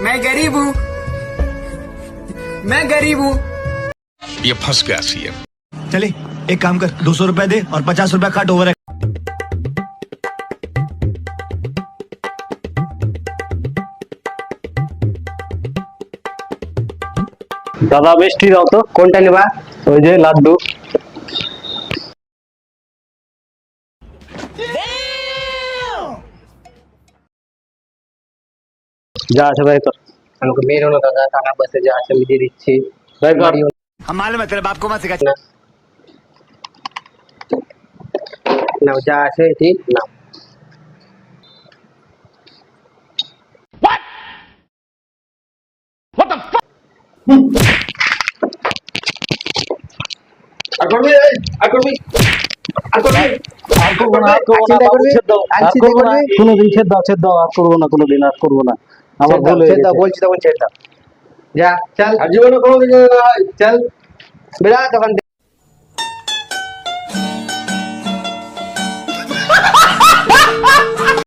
मैं गरीब हूँ मैं गरीब हूँ ये फंस गया सीएम चले एक काम कर दो सौ रुपए दे और पचास रुपया काट ओवर है দাদা মিষ্টি দাও তো কোনটা নেবা ওই যে লাড্ডু যা আছে ভাই কর আমাকে মেরো না দাদা টাকা পয়সা যা আছে আমি দিয়ে দিচ্ছি ভাই কর মারিও हम मालूम है तेरे बाप को मत सिखा না নাও যা আছে ঠিক নাও আর করবো না আর করবো না চিন্তা বাবু, করবি? ছেড়ে দাও আর আর চিন্তা করবো না করবি? কোনোদিন ছেড়ে দাও ছেড়ে দাও আর করবো না কোনোদিন আর করবো না আমার ভুল হয়ে গেছে। বলছি তখন ছেড়ে দাও যা চল। আর জীবনে কোনোদিন চল। বেড়া তখন